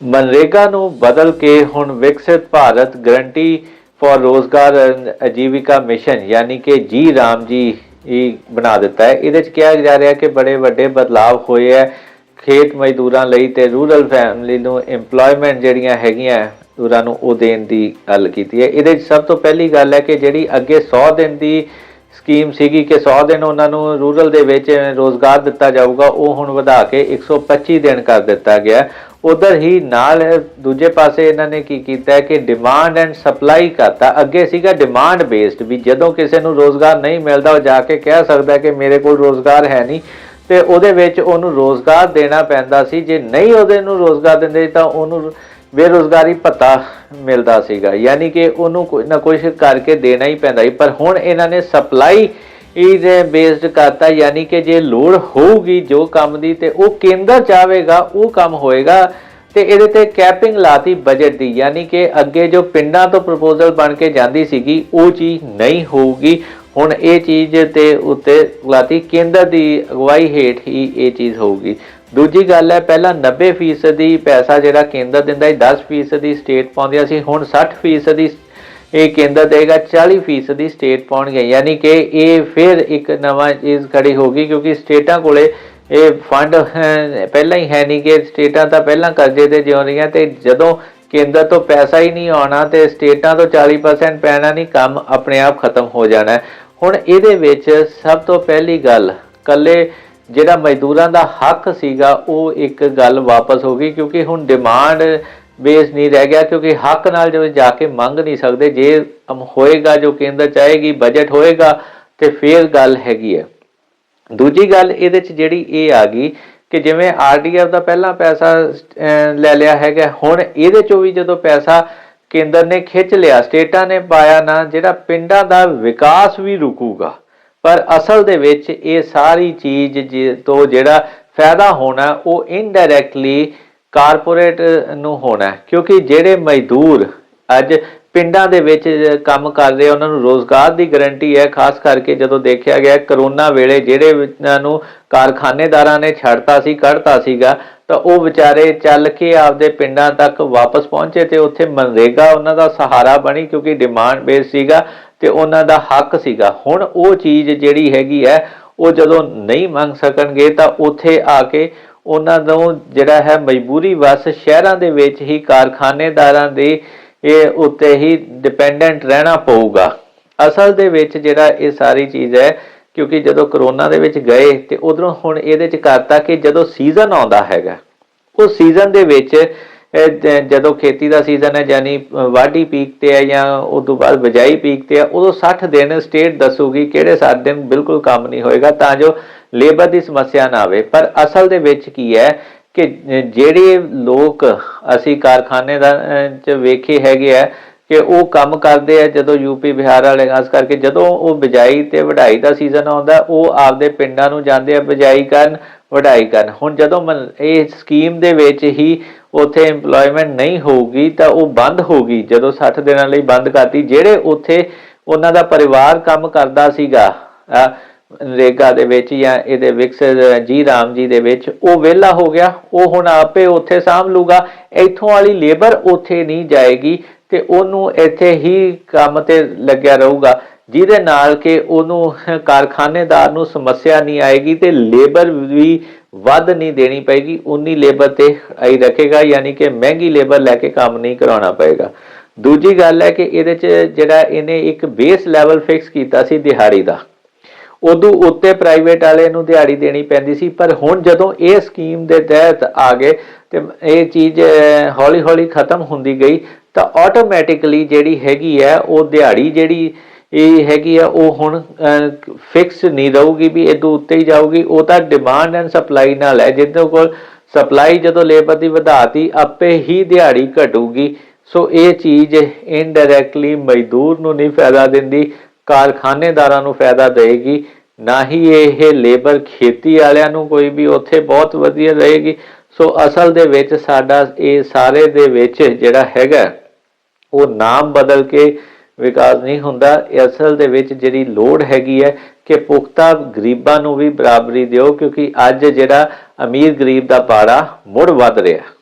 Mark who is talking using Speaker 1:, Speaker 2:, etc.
Speaker 1: ਮਨਰੇਗਾ ਨੂੰ ਬਦਲ ਕੇ ਹੁਣ ਵਿਕਸਿਤ ਭਾਰਤ ਗਰੰਟੀ ਫॉर ਰੋਜ਼ਗਾਰ ਅਜੀਵਿਕਾ ਮਿਸ਼ਨ, ਯਾਨੀ ਕਿ ਜੀ ਰਾਮ ਜੀ ਇਹ ਬਣਾ ਦਿੱਤਾ ਹੈ। ਇਹਦੇ ਚ ਕਿਹਾ ਜਾ ਰਿਹਾ ਕਿ ਬੜੇ ਵੱਡੇ ਬਦਲਾਵ ਹੋਏ ਹੈ। ਖੇਤ ਮਜ਼ਦੂਰਾਂ ਲਈ ਤੇ ਰੂਰਲ ਫੈਮਿਲੀ ਨੂੰ EMPLOYMENT ਜਿਹੜੀਆਂ ਹੈਗੀਆਂ ਉਹਨਾਂ ਨੂੰ ਉਹ ਦੇਣ ਦੀ ਗੱਲ ਕੀਤੀ ਹੈ। ਇਹਦੇ 'ਚ ਸਭ ਤੋਂ ਪਹਿਲੀ ਗੱਲ ਹੈ ਕਿ ਜਿਹੜੀ ਅੱਗੇ 100 ਦਿਨ ਦੀ ਸਕੀਮ ਸੀਗੀ ਕਿ 100 ਦਿਨ ਉਹਨਾਂ ਨੂੰ ਰੂਰਲ ਦੇ ਵਿੱਚ ਰੋਜ਼ਗਾਰ ਦਿੱਤਾ ਜਾਊਗਾ, ਉਹ ਹੁਣ ਵਧਾ ਕੇ 125 ਦਿਨ ਕਰ ਦਿੱਤਾ ਗਿਆ। ਉਧਰ ਹੀ ਨਾਲ ਦੂਜੇ ਪਾਸੇ ਇਹਨਾਂ ਨੇ ਕੀ ਕੀਤਾ ਕਿ ਡਿਮਾਂਡ ਐਂਡ ਸਪਲਾਈ ਕਰਤਾ ਅੱਗੇ ਸੀਗਾ ਡਿਮਾਂਡ ਬੇਸਡ ਵੀ ਜਦੋਂ ਕਿਸੇ ਨੂੰ ਰੋਜ਼ਗਾਰ ਨਹੀਂ ਮਿਲਦਾ, ਉਹ ਜਾ ਕੇ ਕਹਿ ਸਕਦਾ ਕਿ ਮੇਰੇ ਕੋਲ ਰੋਜ਼ਗਾਰ ਹੈ ਨਹੀਂ, ਤੇ ਉਹਦੇ ਵਿੱਚ ਉਹਨੂੰ ਰੋਜ਼ਗਾਰ ਦੇਣਾ ਪੈਂਦਾ ਸੀ। ਜੇ ਨਹੀਂ ਉਹਦੇ ਨੂੰ ਰੋਜ਼ਗਾਰ ਦਿੰਦੇ ਤਾਂ ਉਹਨੂੰ ਬੇਰੋਜ਼ਗਾਰੀ ਭੱਤਾ ਮਿਲਦਾ ਸੀਗਾ। ਯਾਨੀ ਕਿ ਉਹਨੂੰ ਕੋਈ ਨਾ ਕੁਛ ਕਰਕੇ ਦੇਣਾ ਹੀ ਪੈਂਦਾ ਸੀ। ਪਰ ਹੁਣ ਇਹਨਾਂ ਨੇ ਸਪਲਾਈ ਇਹਦੇ ਬੇਸਡ ਕਰਤਾ, ਯਾਨੀ ਕਿ ਜੇ ਲੋੜ ਹੋਊਗੀ ਜੋ ਕੰਮ ਦੀ, ਤੇ ਉਹ ਕੇਂਦਰ ਚਾਹੇਗਾ ਉਹ ਕੰਮ ਹੋਏਗਾ, ਤੇ ਇਹਦੇ ਤੇ ਕੈਪਿੰਗ ਲਾਤੀ ਬਜਟ ਦੀ, ਯਾਨੀ ਕਿ ਅੱਗੇ ਜੋ ਪਿੰਡਾਂ ਤੋਂ ਪ੍ਰਪੋਜ਼ਲ ਬਣ ਕੇ ਜਾਂਦੀ ਸੀਗੀ, ਉਹ ਚੀਜ਼ ਨਹੀਂ ਹੋਊਗੀ। ਹੁਣ ਇਹ ਚੀਜ਼ ਤੇ ਉੱਤੇ ਲਾਤੀ ਕੇਂਦਰ ਦੀ ਅਗਵਾਈ ਹੇਠ ਹੀ ਇਹ ਚੀਜ਼ ਹੋਊਗੀ। ਦੂਜੀ ਗੱਲ ਹੈ, ਪਹਿਲਾਂ 90% ਦੀ ਪੈਸਾ ਜਿਹੜਾ ਕੇਂਦਰ ਦਿੰਦਾ ਸੀ 10% ਦੀ ਸਟੇਟ ਪਾਉਂਦੀਆਂ ਸੀ, ਹੁਣ 60% ਦੀ ਇਹ ਕੇਂਦਰ ਦੇਗਾ 40% ਦੀ ਸਟੇਟ ਪਾਉਣਗੇ ਯਾਨੀ ਕਿ ਇਹ ਫਿਰ ਇੱਕ ਨਵਾਂ ਚੀਜ਼ ਖੜੀ ਹੋਗੀ ਕਿਉਂਕਿ ਸਟੇਟਾਂ ਕੋਲੇ ਇਹ ਫੰਡ ਪਹਿਲਾਂ ਹੀ ਹੈ ਨਹੀਂ ਕਿ ਸਟੇਟਾਂ ਤਾਂ ਪਹਿਲਾਂ ਕਰਜ਼ੇ ਤੇ ਜਿਉਂ ਰਹੀਆਂ ਤੇ ਜਦੋਂ ਕੇਂਦਰ ਤੋਂ ਪੈਸਾ ਹੀ ਨਹੀਂ ਆਉਣਾ ਤੇ ਸਟੇਟਾਂ ਤੋਂ 40% ਪੈਣਾ ਨਹੀਂ, ਕੰਮ ਆਪਣੇ ਆਪ ਖਤਮ ਹੋ ਜਾਣਾ ਹੁਣ ਇਹਦੇ ਵਿੱਚ ਸਭ ਤੋਂ ਪਹਿਲੀ ਗੱਲ ਕੱਲੇ ਜਿਹੜਾ ਮਜ਼ਦੂਰਾਂ ਦਾ ਹੱਕ ਸੀਗਾ, ਉਹ ਇੱਕ ਗੱਲ ਵਾਪਸ ਹੋ ਗਈ, ਕਿਉਂਕਿ ਹੁਣ ਡਿਮਾਂਡ ਬੇਸ ਨਹੀਂ ਰਹਿ ਗਿਆ ਕਿਉਂਕਿ ਹੱਕ ਨਾਲ ਜਦੋਂ ਜਾ ਕੇ ਮੰਗ ਨਹੀਂ ਸਕਦੇ, ਜੇ ਹੋਏਗਾ, ਜੋ ਕੇਂਦਰ ਚਾਹੇਗੀ ਬਜਟ ਹੋਏਗਾ, ਤੇ ਫੇਰ ਗੱਲ ਹੈਗੀ ਹੈ। ਦੂਜੀ ਗੱਲ ਇਹਦੇ ਚ ਜਿਹੜੀ ਇਹ ਆ ਗਈ ਕਿ ਜਿਵੇਂ ਆਰਡੀਐਫ ਦਾ ਪਹਿਲਾਂ ਪੈਸਾ ਲੈ ਲਿਆ ਹੈਗਾ, ਹੁਣ ਇਹਦੇ ਚੋਂ ਵੀ ਜਦੋਂ ਪੈਸਾ ਕੇਂਦਰ ਨੇ ਖਿੱਚ ਲਿਆ, ਸਟੇਟਾਂ ਨੇ ਪਾਇਆ ਨਾ, ਜਿਹੜਾ ਪਿੰਡਾਂ ਦਾ ਵਿਕਾਸ ਵੀ ਰੁਕੂਗਾ, ਪਰ ਅਸਲ ਦੇ ਵਿੱਚ ਇਹ ਸਾਰੀ ਚੀਜ਼ ਜੇ- ਤੋਂ ਜਿਹੜਾ ਫਾਇਦਾ ਹੋਣਾ, ਉਹ ਇਨਡਾਇਰੈਕਟਲੀ ਕਾਰਪੋਰੇਟ ਨੂੰ ਹੋਣਾ ਕਿਉਂਕਿ ਜਿਹੜੇ ਮਜ਼ਦੂਰ ਅੱਜ ਪਿੰਡਾਂ ਦੇ ਵਿੱਚ ਕੰਮ ਕਰ ਰਹੇ ਉਹਨਾਂ ਨੂੰ ਰੋਜ਼ਗਾਰ ਦੀ ਗਾਰੰਟੀ ਹੈ। ਖਾਸ ਕਰਕੇ ਜਦੋਂ ਦੇਖਿਆ ਗਿਆ ਕਰੋਨਾ ਵੇਲੇ ਜਿਹੜੇ ਇਹਨਾਂ ਨੂੰ ਕਾਰਖਾਨੇਦਾਰਾਂ ਨੇ ਛੱਡਤਾ ਸੀ, ਕੱਢਤਾ ਸੀਗਾ, ਤਾਂ ਉਹ ਵਿਚਾਰੇ ਚੱਲ ਕੇ ਆਪਦੇ ਪਿੰਡਾਂ ਤੱਕ ਵਾਪਸ ਪਹੁੰਚੇ ਤੇ ਉੱਥੇ ਮਨਰੇਗਾ ਉਹਨਾਂ ਦਾ ਸਹਾਰਾ ਬਣੀ ਕਿਉਂਕਿ ਡਿਮਾਂਡ ਬੇਸ ਸੀਗਾ ਤੇ ਉਹਨਾਂ ਦਾ ਹੱਕ ਸੀਗਾ। ਹੁਣ ਉਹ ਚੀਜ਼ ਜਿਹੜੀ ਹੈਗੀ ਹੈ, ਉਹ ਜਦੋਂ ਨਹੀਂ ਮੰਗ ਸਕਣਗੇ ਤਾਂ ਉੱਥੇ ਆ ਕੇ ਉਹਨਾਂ ਨੂੰ ਜਿਹੜਾ ਹੈ ਮਜਬੂਰੀ ਵਸ ਸ਼ਹਿਰਾਂ ਦੇ ਵਿੱਚ ਹੀ ਕਾਰਖਾਨੇਦਾਰਾਂ ਦੇ ਇਹ ਉੱਤੇ ਹੀ ਡਿਪੈਂਡੈਂਟ ਰਹਿਣਾ ਪਊਗਾ। ਅਸਲ ਦੇ ਵਿੱਚ ਜਿਹੜਾ ਇਹ ਸਾਰੀ ਚੀਜ਼ ਹੈ, ਕਿਉਂਕਿ ਜਦੋਂ ਕਰੋਨਾ ਦੇ ਵਿੱਚ ਗਏ ਤੇ ਉਧਰੋਂ ਹੁਣ ਇਹਦੇ ਚ ਕਰਤਾ ਕਿ ਜਦੋਂ ਸੀਜ਼ਨ ਆਉਂਦਾ ਹੈਗਾ ਉਹ ਸੀਜ਼ਨ ਦੇ ਵਿੱਚ ਜਦੋਂ ਖੇਤੀ ਦਾ ਸੀਜ਼ਨ ਹੈ, ਯਾਨੀ ਵਾਢੀ ਪੀਕ ਤੇ ਹੈ ਜਾਂ ਉਸ ਤੋਂ ਬਾਅਦ ਬਿਜਾਈ ਪੀਕ ਤੇ ਹੈ, ਉਦੋਂ 60 ਦਿਨ ਸਟੇਟ ਦੱਸੂਗੀ ਕਿਹੜੇ 60 ਦਿਨ ਬਿਲਕੁਲ ਕੰਮ ਨਹੀਂ ਹੋਏਗਾ ਤਾਂ ਜੋ ਲੇਬਰ ਦੀ ਸਮੱਸਿਆ ਨਾ ਆਵੇ। ਪਰ ਅਸਲ ਦੇ ਵਿੱਚ ਕੀ ਹੈ ਕਿ ਜਿਹੜੇ ਲੋਕ ਅਸੀਂ ਕਾਰਖਾਨੇ ਦਾ ਚ ਵੇਖੇ ਹੈਗੇ ਆ ਕਿ ਉਹ ਕੰਮ ਕਰਦੇ ਆ, ਜਦੋਂ ਯੂਪੀ ਬਿਹਾਰ ਵਾਲੇ, ਖਾਸ ਕਰਕੇ ਜਦੋਂ ਉਹ ਬਿਜਾਈ ਤੇ ਵਢਾਈ ਦਾ ਸੀਜ਼ਨ ਆਉਂਦਾ, ਉਹ ਆਪਦੇ ਪਿੰਡਾਂ ਨੂੰ ਜਾਂਦੇ ਆ ਬਿਜਾਈ ਕਰਨ ਵਢਾਈ ਕਰਨ। ਹੁਣ ਜਦੋਂ ਮਨ- ਇਹ ਸਕੀਮ ਦੇ ਵਿੱਚ ਹੀ ਉੱਥੇ EMPLOYMENT ਨਹੀਂ ਹੋਊਗੀ ਤਾਂ ਉਹ ਬੰਦ ਹੋਗੀ ਜਦੋਂ 60 ਦਿਨਾਂ ਲਈ ਬੰਦ ਕਰਤੀ ਜਿਹੜੇ ਉੱਥੇ ਉਹਨਾਂ ਦਾ ਪਰਿਵਾਰ ਕੰਮ ਕਰਦਾ ਸੀਗਾ ਅ, ਨਰੇਗਾ ਦੇ ਵਿੱਚ ਜਾਂ ਇਹਦੇ ਵਿਕਸਿਤ ਜੀ ਰਾਮ ਜੀ ਦੇ ਵਿੱਚ ਉਹ ਵਿਹਲਾ ਹੋ ਗਿਆ। ਉਹ ਹੁਣ ਆਪੇ ਉੱਥੇ ਸਾਂਭ ਲੂਗਾ ਇੱਥੋਂ ਵਾਲੀ ਲੇਬਰ ਉੱਥੇ ਨਹੀਂ ਜਾਏਗੀ ਤੇ ਉਹਨੂੰ ਇੱਥੇ ਹੀ ਕੰਮ ਤੇ ਲੱਗਿਆ ਰਹੂਗਾ। ਜਿਹਦੇ ਨਾਲ ਕਿ ਉਹਨੂੰ ਕਾਰਖਾਨੇਦਾਰ ਨੂੰ ਸਮੱਸਿਆ ਨਹੀਂ ਆਏਗੀ ਤੇ ਲੇਬਰ ਵੀ ਵੱਧ ਨਹੀਂ ਦੇਣੀ ਪਏਗੀ, ਉਨੀ ਲੇਬਰ ਤੇ ਆਈ ਰੱਖੇਗਾ, ਯਾਨੀ ਕਿ ਮਹਿੰਗੀ ਲੇਬਰ ਲੈ ਕੇ ਕੰਮ ਨਹੀਂ ਕਰਾਉਣਾ ਪਏਗਾ। ਦੂਜੀ ਗੱਲ ਹੈ ਕਿ ਇਹਦੇ ਚ ਜਿਹੜਾ ਇਹਨੇ ਇੱਕ ਬੇਸ ਲੈਵਲ ਫਿਕਸ ਕੀਤਾ ਸੀ ਦਿਹਾੜੀ ਦਾ। ਉਦੋਂ ਉੱਤੇ ਪ੍ਰਾਈਵੇਟ ਵਾਲੇ ਨੂੰ ਦਿਹਾੜੀ ਦੇਣੀ ਪੈਂਦੀ ਸੀ, ਪਰ ਹੁਣ ਜਦੋਂ ਇਹ ਸਕੀਮ ਦੇ ਤਹਿਤ ਆ ਗਏ ਤੇ ਇਹ ਚੀਜ਼ ਹੌਲੀ ਹੌਲੀ ਖਤਮ ਹੁੰਦੀ ਗਈ, ਤਾਂ ਆਟੋਮੈਟਿਕਲੀ ਜਿਹੜੀ ਹੈਗੀ ਹੈ, ਉਹ ਦਿਹਾੜੀ ਜਿਹੜੀ ਇਹ ਹੈਗੀ ਆ, ਉਹ ਹੁਣ ਫਿਕਸ ਨਹੀਂ ਰਹੂਗੀ ਵੀ ਇਹ ਤੋਂ ਉੱਤੇ ਹੀ ਜਾਊਗੀ। ਉਹ ਤਾਂ ਡਿਮਾਂਡ ਐਂਡ ਸਪਲਾਈ ਨਾਲ ਹੈ। ਜਿਹਦੇ ਕੋਲ ਸਪਲਾਈ ਜਦੋਂ ਲੇਬਰ ਦੀ ਵਧਾਤੀ, ਆਪੇ ਹੀ ਦਿਹਾੜੀ ਘਟੂਗੀ। ਸੋ ਇਹ ਚੀਜ਼ ਇਨਡਾਇਰੈਕਟਲੀ ਮਜ਼ਦੂਰ ਨੂੰ ਨਹੀਂ ਫਾਇਦਾ ਦਿੰਦੀ, ਕਾਰਖਾਨੇਦਾਰਾਂ ਨੂੰ ਫਾਇਦਾ ਦੇਗੀ ਨਾ ਹੀ ਇਹ ਲੇਬਰ ਖੇਤੀ ਵਾਲਿਆਂ ਨੂੰ ਕੋਈ ਵੀ ਉੱਥੇ ਬਹੁਤ ਵਧੀਆ ਰਹੇਗੀ ਸੋ ਅਸਲ ਦੇ ਵਿੱਚ ਸਾਡਾ, ਇਹ ਸਾਰੇ ਦੇ ਵਿੱਚ ਜਿਹੜਾ ਹੈਗਾ, ਉਹ ਨਾਮ ਬਦਲ ਕੇ ਵਿਕਾਸ ਨਹੀਂ ਹੁੰਦਾ। ਇਹ ਅਸਲ ਦੇ ਵਿੱਚ ਜਿਹੜੀ ਲੋੜ ਹੈਗੀ ਹੈ ਕਿ ਪੁਖਤਾ ਗਰੀਬਾਂ ਨੂੰ ਵੀ ਬਰਾਬਰੀ ਦਿਓ, ਕਿਉਂਕਿ ਅੱਜ ਜਿਹੜਾ ਅਮੀਰ ਗਰੀਬ ਦਾ ਪਾੜਾ ਮੁੜ ਵੱਧ ਰਿਹਾ।